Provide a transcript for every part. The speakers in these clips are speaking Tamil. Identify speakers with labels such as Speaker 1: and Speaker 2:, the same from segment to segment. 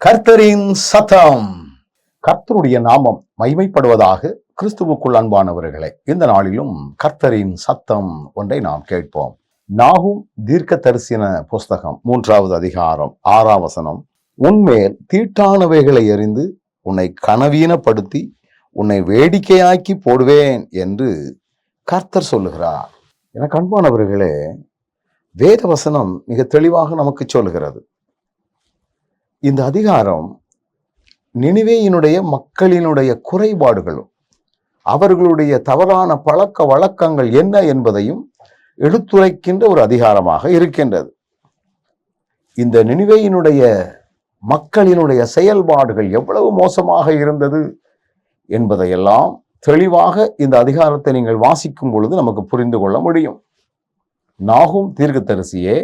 Speaker 1: கர்த்தரின் சத்தம். கர்த்தருடைய நாமம் மைமைப்படுவதாக கிறிஸ்துவுக்குள் அன்பானவர்களே இந்த நாளிலும் கர்த்தரின் சத்தம் ஒன்றை நாம் கேட்போம். நாகும் தீர்க்க தரிசன புஸ்தகம் மூன்றாவது அதிகாரம் ஆறாம் வசனம். உன்மேல் தீட்டானவைகளை எறிந்து உன்னை கனவீனப்படுத்தி உன்னை வேடிக்கையாக்கி போடுவேன் என்று கர்த்தர் சொல்லுகிறார். எனக்கு அன்பானவர்களே வேத வசனம் மிக தெளிவாக நமக்கு சொல்லுகிறது. இந்த அதிகாரம் நினைவேயினுடைய மக்களினுடைய குறைபாடுகளும் அவர்களுடைய தவறான பழக்க வழக்கங்கள் என்ன என்பதையும் எடுத்துரைக்கின்ற ஒரு அதிகாரமாக இருக்கின்றது. இந்த நினைவையினுடைய மக்களினுடைய செயல்பாடுகள் எவ்வளவு மோசமாக இருந்தது என்பதையெல்லாம் தெளிவாக இந்த அதிகாரத்தை நீங்கள் வாசிக்கும் பொழுது நமக்கு புரிந்து கொள்ள முடியும். நாகும் தீர்க்கதரிசியே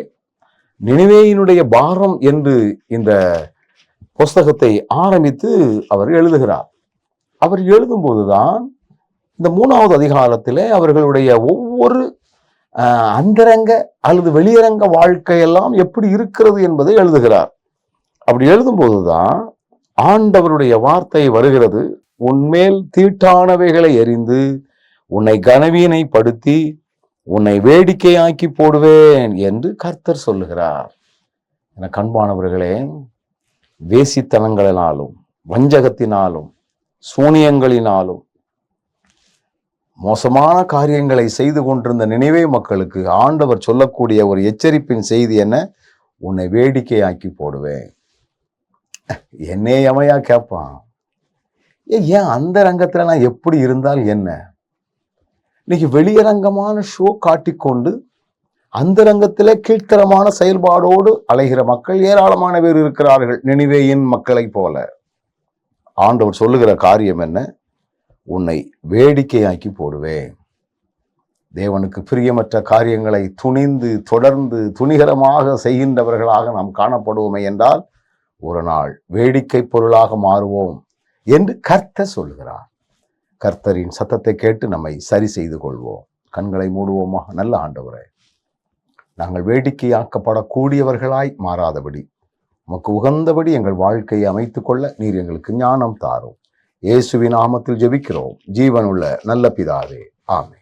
Speaker 1: நினைவேயினுடைய பாரம் என்று இந்த புஸ்தகத்தை ஆரம்பித்து அவர் எழுதுகிறார். அவர் எழுதும்போதுதான் இந்த மூணாவது அதிகாரத்திலே அவர்களுடைய ஒவ்வொரு அந்தரங்க அல்லது வெளியரங்க வாழ்க்கையெல்லாம் எப்படி இருக்கிறது என்பதை எழுதுகிறார். அப்படி எழுதும்போதுதான் ஆண்டவருடைய வார்த்தை வருகிறது. உன்மேல் தீட்டானவைகளை எறிந்து உன்னை கனவீனைப்படுத்தி உன்னை வேடிக்கையாக்கி போடுவேன் என்று கர்த்தர் சொல்லுகிறார். என கண்பானவர்களே வேசித்தனங்களினாலும் வஞ்சகத்தினாலும் சூனியங்களினாலும் மோசமான காரியங்களை செய்து கொண்டிருந்த நினைவே மக்களுக்கு ஆண்டவர் சொல்லக்கூடிய ஒரு எச்சரிப்பின் செய்தி என்ன? உன்னை வேடிக்கையாக்கி போடுவேன். என்னே எமையா கேட்பான் ஏன் அந்த ரங்கத்தில் நான் எப்படி இருந்தால் என்ன? இன்னைக்கு வெளியரங்கமான ஷோ காட்டிக்கொண்டு அந்த ரங்கத்தில் கீழ்த்தரமான செயல்பாடோடு அலைகிற மக்கள் ஏராளமான பேர் இருக்கிறார்கள். நினைவேயின் மக்களைப் போல. ஆண்டவர் சொல்லுகிற காரியம் என்ன? உன்னை வேடிக்கையாக்கி போடுவேன். தேவனுக்கு பிரியமற்ற காரியங்களை துணிந்து தொடர்ந்து துணிகரமாக செய்கின்றவர்களாக நாம் காணப்படுவோமே என்றால் ஒரு நாள் வேடிக்கை பொருளாக மாறுவோம் என்று கர்த்த சொல்லுகிறார். கர்த்தரின் சத்தத்தை கேட்டு நம்மை சரி செய்து கொள்வோம். கண்களை மூடுவோமா? நல்ல ஆண்டவரே நாங்கள் வேடிக்கையாக்கப்படக்கூடியவர்களாய் மாறாதபடி உமக்கு உகந்தபடி எங்கள் வாழ்க்கையை அமைத்துக்கொள்ள நீர் எங்களுக்கு ஞானம் தாரும். இயேசுவின் நாமத்தில் ஜெபிக்கிறோம். ஜீவனுள்ள நல்ல பிதாவே. ஆமே